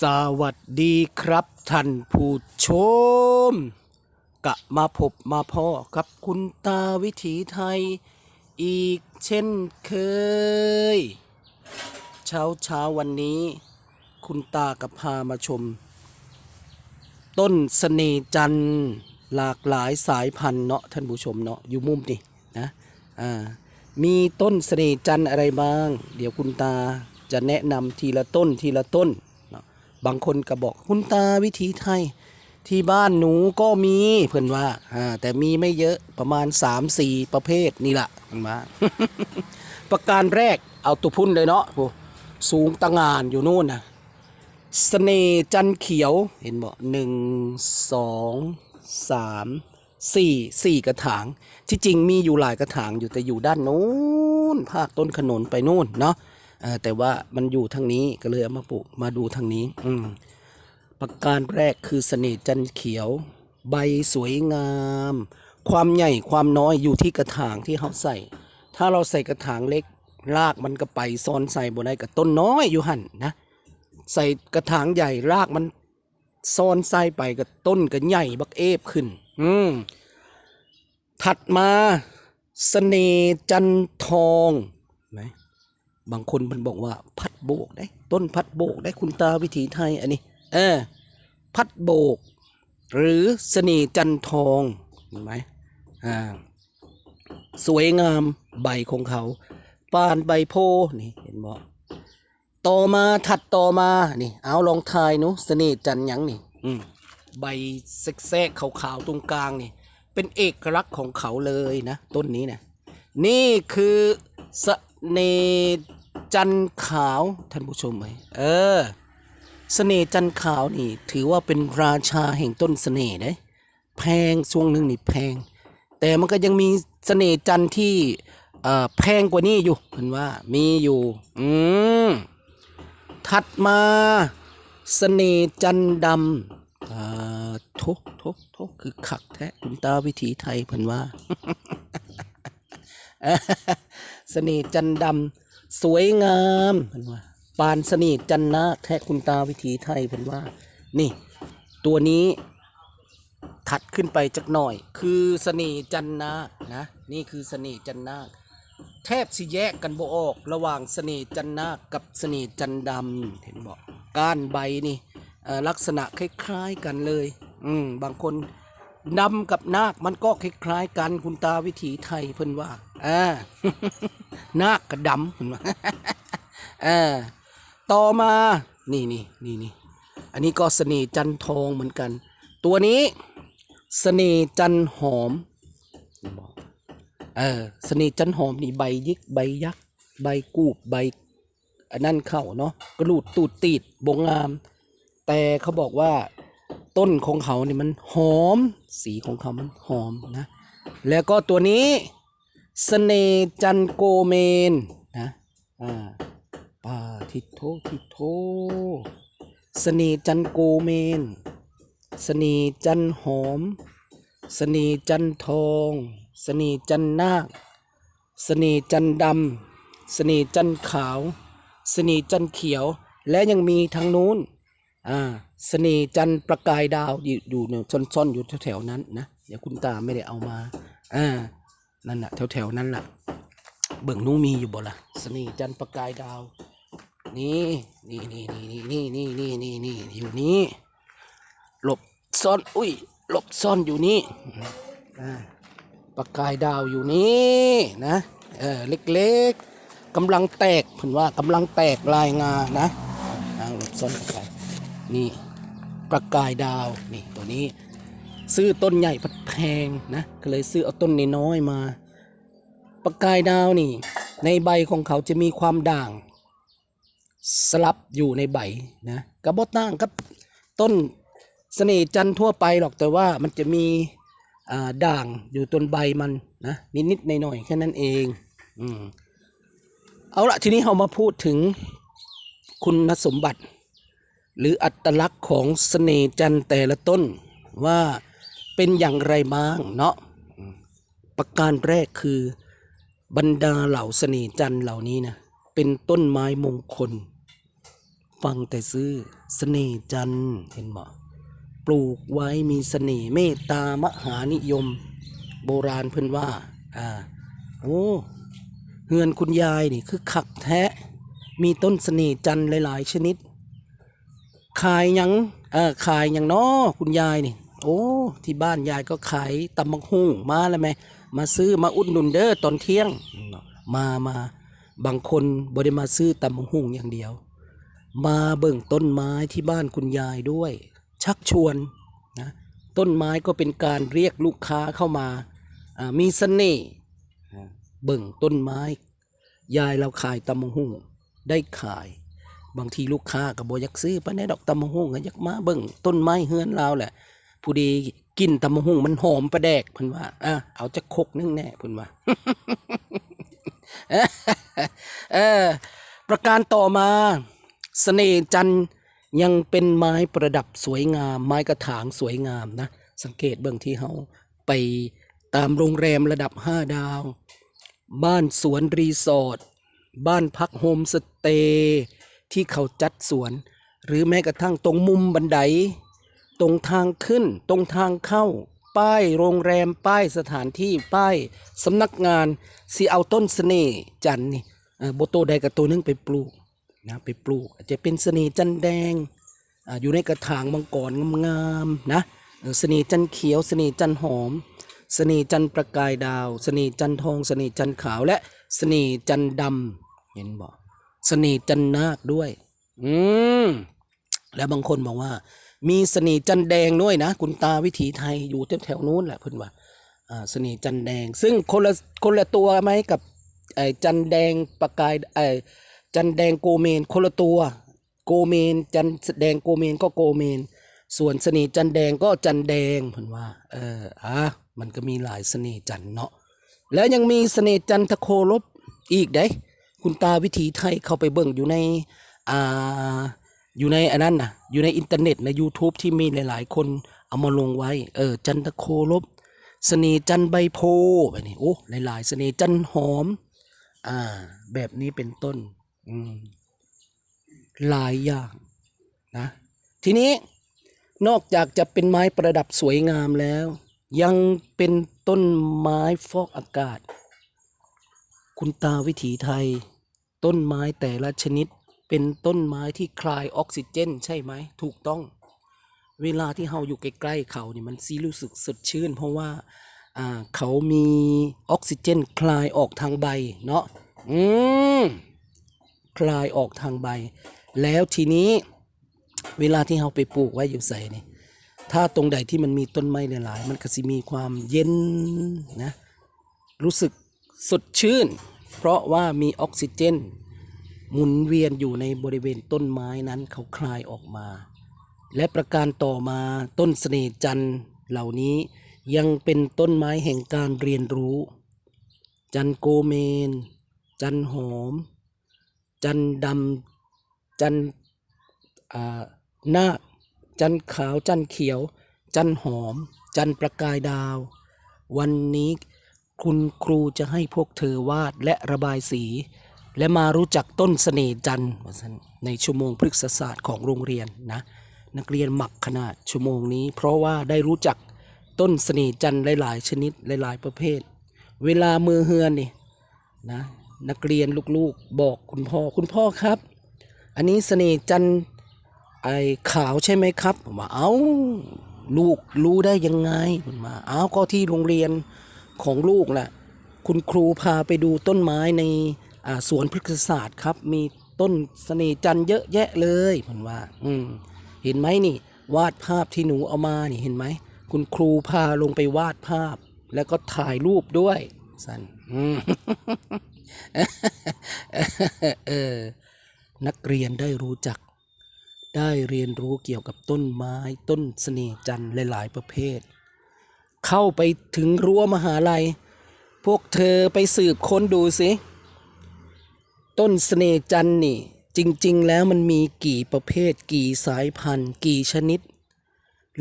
สวัสดีครับ ท่านผู้ชม กะมาพบมาพ่อกับคุณตาวิถีไทย อีกเช่นเคย เช้าเช้าวันนี้ คุณตากับพามาชม ต้นเสน่จันหลากหลายสายพันธุ์เนาะท่านผู้ชมเนาะอยู่มุมนี่นะอ่ามีต้นเสน่จันอะไรบ้าง เดี๋ยวคุณตาจะแนะนำทีละต้นทีละต้น บางคนก็บอกคุณตาวิถีไทย ที่บ้านหนูก็มีเพื่อนว่าแต่มีไม่เยอะประมาณ 3-4 ประเภทนี่แหละเพื่อนว่าประการแรกเอาตุพุ่นเลยเนาะสูงตะงานอยู่นู่นนะเสน่จันเขียวเห็นบ่หนึ่งสองสามสี่สี่กระถาง ที่จริงมีอยู่หลายกระถางอยู่แต่อยู่ด้านนู้นภาคต้นขนุนไปนู่นเนาะ แต่ว่ามันอยู่ทางนี้ก็เลยเอามาปลูกมาดูทางนี้ อืมประการแรกคือเสน่ห์จันทร์เขียว ใบสวยงาม ความใหญ่ความน้อยอยู่ที่กระถางที่เขาใส่ ถ้าเราใส่กระถางเล็กรากมันก็ไปซ้อนใส่บนไดกับต้นน้อยอยู่หันนะ ใส่กระถางใหญ่รากมันซ่อนไส้ไปกับต้นก็ใหญ่บักเอฟขึ้น อืมถัดมาเสน่ห์จันทองไหม บางคนมันบอกว่า พัดโบกได้ ต้นพัดโบกได้คุณตาวิถีไทยอันนี้ เออ พัดโบก หรือเสน่จันทองเห็นไหมอ่าสวยงามใบของเขาปานใบโพนี่เห็นบ่ต่อมาถัดต่อมานี่ เอาลองทายนูเสน่จันหยังนี่ อืมใบแทรกๆขาวๆตรงกลางนี่ เป็นเอกลักษณ์ของเขาเลยนะ ต้นนี้นะนี่คือเสน่ห์ จันขาวท่านผู้ชมไหมเออเสน่ห์จันขาวนี่ ถือว่าเป็นราชาแห่งต้นเสน่ห์เด้แพงช่วงหนึ่งนี่แพง แต่มันก็ยังมีเสน่ห์จันที่แพงกว่านี้อยู่เห็นว่ามีอยู่ อืมถัดมาเสน่ห์จันดำอ่าโทโทโทคือขักแท้คุณตาวิถีไทยเพิ่นว่าเสน่ห์จันดำ สวยงามเพิ่นว่า ปานเสน่ห์จันนาแท้คุณตาวิถีไทยเพิ่นว่า นี่ ตัวนี้ถัดขึ้นไปจักหน่อย คือเสน่ห์จันนานะ นี่คือเสน่ห์จันนาแทบสิแยกกันบ่ออก ระหว่างเสน่ห์จันนากับเสน่ห์จันดำเห็นบอกก้านใบนี่ลักษณะคล้ายๆกันเลย อืมบางคนดำกับนาคมันก็คล้ายๆกันคุณตาวิถีไทยเพิ่นว่าอ่า นากับดำเพิ่อต่อมานี่นี่นี่นี่อันนี้ก็เสน่จันทองเหมือนกัน ตัวนี้เสน่จันหอมเห็นบอเสนิทจันหอมนี่ใบยิกใบยักษ์ใบกูบใบอันนั่นเข้าเนาะกระลูดตูดตีดบงงาม แต่เขาบอกว่าต้นของเขาเนี่ยมันหอม สีของเขามันหอมนะ แล้วก็ตัวนี้ เสน่จันโกเมนนะอ่าปาทิโททิโทเสน่จันโกเมนเสน่จันหอมเสน่จันทองเสน่จันนาคเสน่จันดำเสน่จันขาวเสน่จันเขียว และยังมีทางนู้นอ่าเสน่จันประกายดาวอยู่อยู่เนี่ยซ่อนๆอยู่แถวๆนั้นนะเดี๋ยวคุณตาไม่ได้เอามาอ่า นั่นแหละแถวๆนั้นแหละเบิ่งนู้มีอยู่บ่ล่ะเสน่ห์จันประกายดาว นี่นี่นี่นี่นี่นี่นี่นี่นี่อยู่นี้หลบซ่อนอุ้ยหลบซ่อนอยู่นี่ประกายดาวอยู่นี่นะเออเล็กๆกำลังแตกเพิ่นว่ากำลังแตกลายงานะอ่าหลบซ่อนไปนี่ประกายดาวนี่ตัวนี้ ซื้อต้นใหญ่พัดแพงนะก็เลยซื้อเอาต้นน้อยมาประกายดาวนี่ ในใบของเขาจะมีความด่าง สลับอยู่ในใบนะกระบอกต่างกับต้นเสน่ห์จันทั่วไปหรอกแต่ว่ามันจะมีด่างอยู่ต้นใบมันนะนิดๆหน่อยๆแค่นั้นเองอืมเอาละทีนี้เรามาพูดถึงคุณสมบัติ หรืออัตลักษณ์ของเสน่ห์จันทร์แต่ละต้นว่า เป็นอย่างไรบ้างเนาะประการแรกคือบรรดาเหล่าเสน่จันเหล่านี้นะเป็นต้นไม้มงคล ฟังแต่ซื้อเสน่จันเห็นบ่ปลูกไว้มีเสน่ห์เมตตามหานิยม โบราณเพิ่นว่าอ่าโอ้เฮือนคุณยายนี่คือขักแท้มีต้นเสน่จันหลาย ๆ ชนิด ขายยังเออขายยังน้อคุณยายนี่ โอ้ ที่บ้านยายก็ขายตำบักหุ่งมาแล้วไหมมาซื้อมาอุดหนุนเด้อตอนเที่ยง มามาบางคนบ่ได้มาซื้อตำบักหุ่งอย่างเดียว มาเบิ่งต้นไม้ที่บ้านคุณยายด้วย ชักชวนนะต้นไม้ก็เป็นการเรียกลูกค้าเข้ามามีเสน่ห์เบิ่งต้นไม้ ยายเราขายตำบักหุ่งได้ขายบางทีลูกค้าก็บ่อยากซื้อไปในดอกตำบักหุ่งก็อยากมาเบิ่งต้นไม้เฮือนเราแหละ ผู้ดีกินตำบักหุ่งมันหอมประแดกเพิ่นว่าอะเอาจะคกนึงแน่เพิ่นว่าเออประการต่อมาเสน่ห์จันยังเป็นไม้ประดับสวยงาม ไม้กระถางสวยงามนะ สังเกตเบื้องที่เฮาไปตามโรงแรมระดับ5ดาว บ้านสวนรีสอร์ทบ้านพักโฮมสเตย์ที่เขาจัดสวน หรือแม้กระทั่งตรงมุมบันได ตรงทางขึ้น ตรงทางเข้า ป้ายโรงแรมป้ายสถานที่ป้ายสำนักงานสิเอาต้นเสน่ห์จันทร์นี่โบโตใดกับตัวนึงไปปลูกนะไปปลูกอาจจะเป็นเสน่ห์จันทร์แดงออยู่ในกระถางมังกรงามๆนะเออเสน่ห์จันทร์เขียวเสน่ห์จันทร์หอมเสน่ห์จันทร์ประกายดาวเสน่ห์จันทร์ทองเสน่ห์จันทร์ขาวและเสน่ห์จันทร์ดำเห็นบอกเสน่ห์จันทร์นาคด้วย อืมแล้วบางคนบอกว่า มีเสน่ห์จันแดงด้วยนะ คุณตาวิถีไทยอยู่แถวๆนู้นแหละเพื่อนว่าอ่าเสน่ห์จันแดง ซึ่งคนละคนละตัวไหมกับไอ้จันแดงประกายไอ้จันแดงโกเมนคนละตัว โกเมน จันแดงโกเมนก็โกเมน ส่วนเสน่ห์จันแดงก็จันแดงเพื่อนว่า เอออะมันก็มีหลายเสน่ห์จันเนาะแล้วยังมีเสน่ห์จันทโคลบอีกเด้คุณตาวิถีไทยเข้าไปเบิ่งอยู่ในอ่า อยู่ในอันนั้นนะอยู่ในอินเทอร์เน็ตใน YouTube ที่มีหลาย ๆ คนเอามาลงไว้ เออ จันทโคลบเสน่จันใบโพแบบนี้โอ้หลายๆเสน่จันหอม อ่า แบบนี้เป็นต้น อืมหลายอย่างนะ ทีนี้นอกจากจะเป็นไม้ประดับสวยงามแล้ว ยังเป็นต้นไม้ฟอกอากาศ คุณตาวิถีไทย ต้นไม้แต่ละชนิด เป็นต้นไม้ที่คลายออกซิเจน ใช่ไหมถูกต้อง เวลาที่เราอยู่ใกล้ๆเขาเนี่ยมันซีรู้สึกสดชื่น เพราะว่าอ่าเขามีออกซิเจน คลายออกทางใบเนาะอืมคลายออกทางใบ แล้วทีนี้เวลาที่เราไปปลูกไว้อยู่ใส่นี่ถ้าตรงใดที่มันมีต้นไม้หลาย ๆ มันก็สิมีความเย็นนะรู้สึกสดชื่น เพราะว่ามีออกซิเจน หมุนเวียนอยู่ในบริเวณต้นไม้นั้นเขาคลายออกมา และประการต่อมาต้นเสน่จันทร์เหล่านี้ยังเป็นต้นไม้แห่งการเรียนรู้ จันโกเมน จันหอม จันดำจันอ่านาคจันขาวจันเขียว จันหอม จันประกายดาว วันนี้คุณครูจะให้พวกเธอวาดและระบายสี และมารู้จักต้นเสน่ห์จันทร์ในชั่วโมงพฤกษศาสตร์ของโรงเรียนนะนักเรียนหมักขนาดชั่วโมงนี้ เพราะว่าได้รู้จักต้นเสน่ห์จันทร์หลายๆ ชนิดหลายๆประเภท เวลามือเฮือนนี่นะนักเรียนลูกๆบอกคุณพ่อคุณพ่อครับ อันนี้เสน่ห์จันทร์ไอ้ขาวใช่ไหมครับผมว่าเอ้าลูกรู้ได้ยังไงผมาเอ้าก็ที่โรงเรียนของลูกแหละคุณครูพาไปดูต้นไม้ใน สวนพฤกษศาสตร์ครับมีต้นสน่ห์จันเยอะแยะเลยผมว่า อืมเห็นไหมนี่ วาดภาพที่หนูเอามานี่เห็นไหมคุณครูพาลงไปวาดภาพ แล้วก็ถ่ายรูปด้วยสันเออนักเรียนได้รู้จัก ได้เรียนรู้เกี่ยวกับต้นไม้ต้นเสน่จันหลาย ๆ ประเภท เข้าไปถึงรั้วมหาลัย พวกเธอไปสืบค้นดูสิ ต้นเสน่จันนี่ จริง ๆ แล้วมันมีกี่ประเภท กี่สายพันธุ์ กี่ชนิด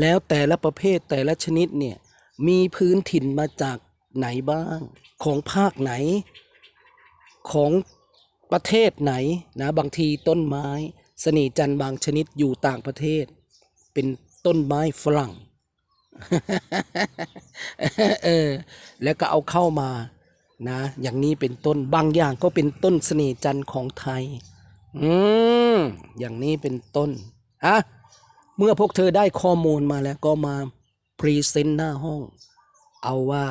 แล้วแต่ละประเภทแต่ละชนิดเนี่ยมีพื้นถิ่นมาจากไหนบ้าง ของภาคไหน ของประเทศไหนนะบางทีต้นไม้เสนจันบางชนิดอยู่ต่างประเทศ เป็นต้นไม้ฝรั่ง เออแล้วก็เอาเข้ามา นะ อย่างนี้เป็นต้นบางอย่างก็เป็นต้นเสน่ห์จันทร์ของไทย อืมอย่างนี้เป็นต้นอะเมื่อพวกเธอได้ข้อมูลมาแล้วก็มาพรีเซนต์หน้าห้อง เอาว่า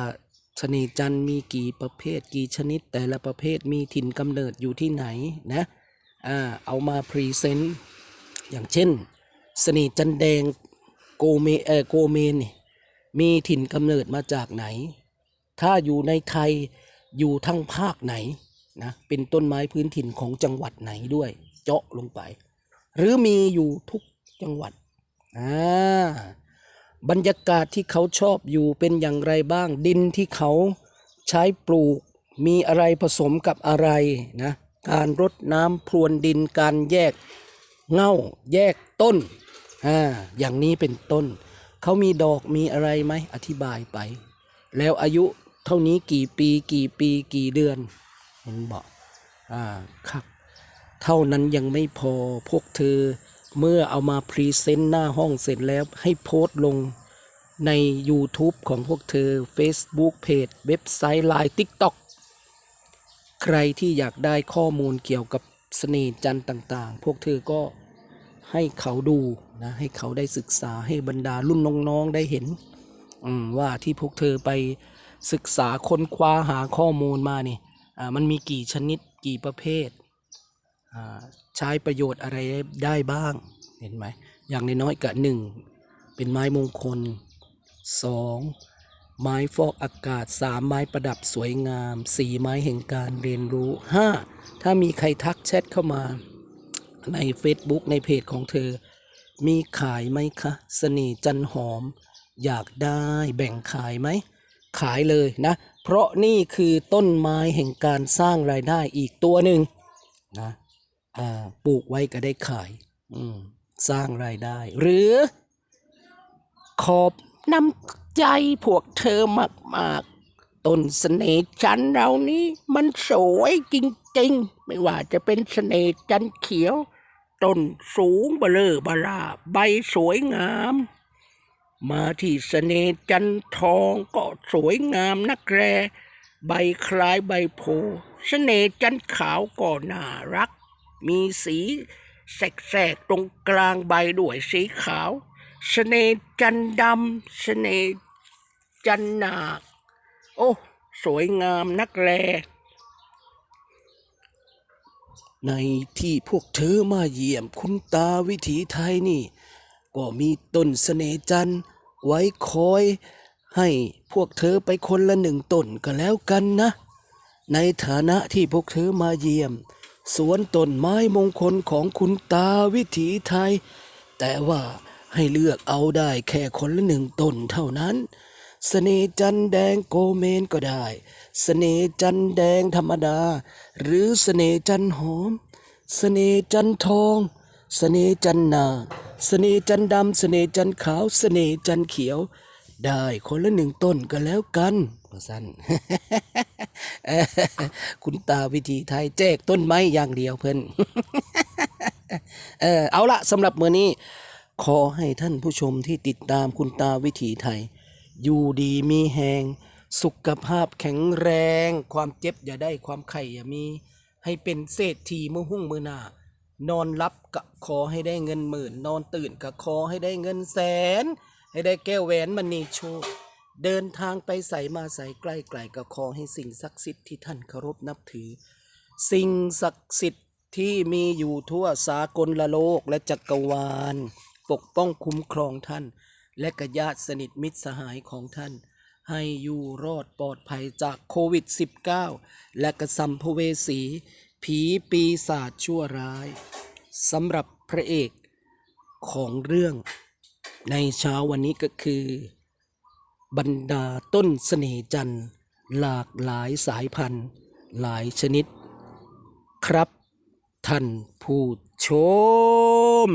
เสน่ห์จันทร์มีกี่ประเภทกี่ชนิด แต่ละประเภทมีถิ่นกำเนิดอยู่ที่ไหนนะอ่าเอามาพรีเซนต์อย่างเช่นเสน่ห์จันแดงโกเมเออโกเมนมีถิ่นกำเนิดมาจากไหน ถ้าอยู่ในไทย อยู่ทั้งภาคไหนนะเป็นต้นไม้พื้นถิ่นของจังหวัดไหนด้วย เจาะลงไป หรือมีอยู่ทุกจังหวัดอ่าบรรยากาศที่เขาชอบอยู่เป็นอย่างไรบ้าง ดินที่เขาใช้ปลูกมีอะไรผสมกับอะไรนะการรดน้ำพรวนดินการแยกเง่าแยกต้นอ่าอย่างนี้เป็นต้น เขามีดอกมีอะไรไหมอธิบายไป แล้วอายุ เท่านี้กี่ปีกี่ปีกี่เดือนเห็นบอกอ่าครับ เท่านั้นยังไม่พอพวกเธอเมื่อเอามาพรีเซนต์หน้าห้องเสร็จแล้วให้โพสต์ลงใน YouTube ของพวกเธอ Facebook เพจเว็บไซต์ Line TikTok ใครที่อยากได้ข้อมูลเกี่ยวกับเสน่ห์จันทร์ต่างๆ พวกเธอก็ให้เขาดูนะ ให้เขาได้ศึกษาให้บรรดารุ่นน้องๆได้เห็นอืมว่าที่พวกเธอไป ศึกษาค้นคว้าหาข้อมูลมานี่อ่ามันมีกี่ชนิดกี่ประเภทอ่าใช้ประโยชน์อะไรได้บ้างเห็นไหมอย่างน้อยๆกับหนึ่งเป็นไม้มงคลสองไม้ฟอกอากาศสามไม้ประดับสวยงามสี่ไม้แห่งการเรียนรู้ห้าถ้ามีใครทักแชทเข้ามาใน Facebook ในเพจของเธอ มีขายไหมคะเสน่จันหอม อยากได้แบ่งขายไหม ขายเลยนะ เพราะนี่คือต้นไม้แห่งการสร้างรายได้อีกตัวหนึ่งนะปลูกไว้ก็ได้ขายสร้างรายได้ หรือ ขอบน้ำใจพวกเธอมากๆต้นเสน่ห์จันเรานี้มันสวยจริงๆ ไม่ว่าจะเป็นเสน่ห์จันเขียว ต้นสูงเบลอเบลาใบสวยงาม มาที่เสน่จันทองก็สวยงามนักแร ใบคล้ายใบโพธิ์เสน่จันขาวก็น่ารัก มีสีแสกๆตรงกลางใบด้วยสีขาวเสน่จันดำเสน่จันหนาคโอ้สวยงามนักแลในที่พวกเธอมาเยี่ยมคุณตาวิถีไทยนี่ ก็มีต้นเสน่จันทร์ ไว้คอย ให้พวกเธอไปคนละหนึ่งต้นก็แล้วกันนะ ในฐานะที่พวกเธอมาเยี่ยม สวนต้นไม้มงคลของคุณตาวิถีไทย แต่ว่าให้เลือกเอาได้แค่คนละหนึ่งต้นเท่านั้นเสน่จันแดงโกเมนก็ได้เสน่จันแดงธรรมดา หรือเสน่จันหอมเสน่จันทร์ทอง เสน่จันนา เสน่จันดำเสน่จันขาว เสน่จันเขียว ได้คนละหนึ่งต้นก็แล้วกันว่าสั้นคุณตาวิธีไทยแจกต้นไม้อย่างเดียวเพิ่อนเออเอาละสำหรับมื้อนี้ ขอให้ท่านผู้ชมที่ติดตามคุณตาวิถีไทย อยู่ดีมีแหงสุขภาพแข็งแรง ความเจ็บอย่าได้ความไข่อย่ามี ให้เป็นเศรษฐีมือหุ่งมือหน้า นอนรับก็ขอให้ได้เงินหมื่น นอนตื่นก็ขอให้ได้เงินแสน ให้ได้แก้วแหวนมณีโชคเดินทางไปใส่มาใส่ใกล้ไกลก็ขอให้สิ่งศักดิ์สิทธิ์ที่ท่านเคารพนับถือ สิ่งศักดิ์สิทธิ์ที่มีอยู่ทั่วสากลละโลกและจักรวาล ปกป้องคุ้มครองท่าน และกญาติสนิทมิตรสหายของท่าน ให้อยู่รอดปลอดภัยจากโควิด -19 และกระสัมภเวสี ผีปีศาจชั่วร้ายสำหรับพระเอกของเรื่องในเช้าวันนี้ก็คือ บรรดาต้นเสน่ห์จันทร์หลากหลายสายพันธุ์ หลายชนิด ครับท่านผู้ชม